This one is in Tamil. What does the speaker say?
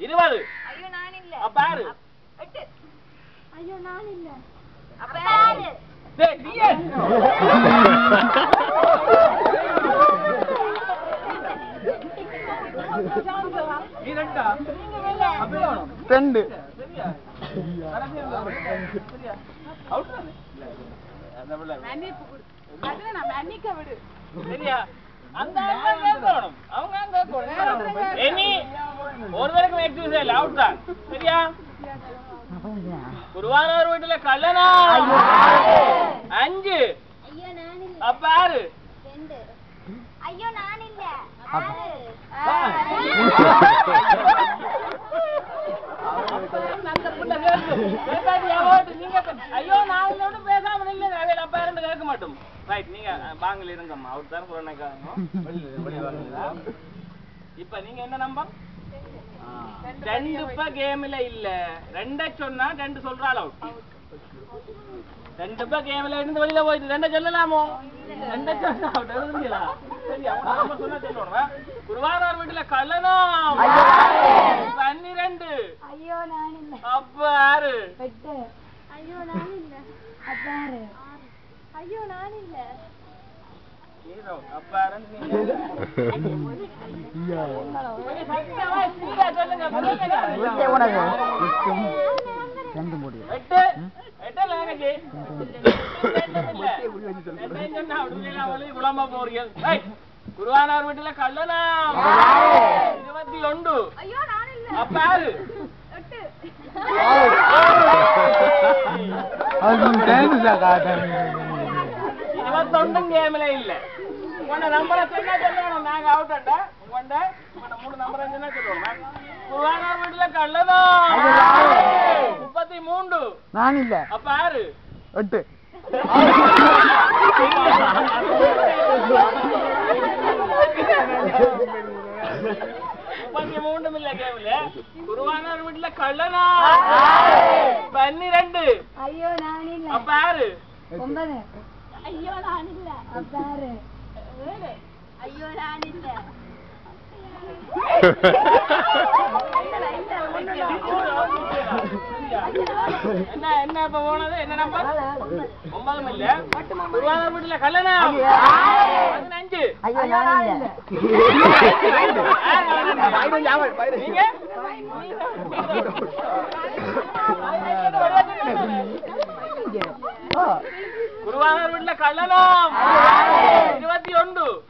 இருபது ஐயோ நான் இல்ல அப்ப யாரு எட்டு ஐயோ நான் இல்ல அப்ப யாரு டேய். நீ ரெண்டா? அப்ப எவ்வளவு? ரெண்டு? அவுட் தானே? இல்ல, இல்ல. அந்த பிள்ளை. சரியா? அந்த இல்ல. சரியா? குருவானவர் வீட்டுல கல்லனா அஞ்சு இல்ல அப்ப ஐயோ நான் இல்ல ஆறு ஐயோ நான் இதோட பேசாம நில்லுங்க. அவையில அப்பா இருந்து கேட்க மாட்டோம். நீங்க பாங்கல இருங்கம்மா. அவர் தான் புறநாய்க்காரங்க. இப்ப நீங்க என்ன நம்பர் ரெண்டு இப்ப கேம்ல இல்ல. ரெண்ட சொன்னா ரெண்டு சொல்றாள் அவுட் ரெண்டு இப்ப கேம்ல இருந்து வெளியில போயிட்டு ரெண்ட சொல்லலாமோ? ரெண்ட சொன்னா அவுட் எழுதுங்களா சரி அவங்க நம்ம சொன்னா சொல்லணும் குருவாரூர் வீட்டுல கல்லணம் பன்னிரெண்டு. ஐயோ நான் இல்ல அப்ப எட்டு. ஐயோ நான் இல்ல அப்ப ஆறு. ஐயோ நான் இல்ல குருவானார் வீட்டுல கல்லனா இருபத்தி ஒன்று ஐயோ நான் இல்ல அப்ப எட்டு இருபத்தொன்னும் கேம்ல இல்ல. உன்ன நம்பரை சொன்னா சொல்லணும் நாங்க அவுட் அண்டா உங்கண்ட உன்ன மூணு நம்பரை சொன்னா சொல்லணும் குருவானார் வீட்டுல கல்லனா முப்பத்தி மூன்று நான் இல்ல. அப்ப யாரு? எட்டு. முப்பத்தி மூன்று மில்ல கேம்ல. குருவானார் வீட்டுல கல்லனா பன்னிரெண்டு. ஐயோ நான் இல்ல. அப்ப யாரு? ஒன்பது. ஐயோ நான் இல்ல ஏழு ஐயோ நான் இல்ல என்ன என்ன இப்ப போனது என்ன நம்பர் ஒன்பது மில்ல குருவானார் வீட்டுல கல்லனா பதினஞ்சு ஐயோ நான் இல்ல நீங்க குருவானார் வீட்டுல கல்லணம் இருபத்தி ஒன்று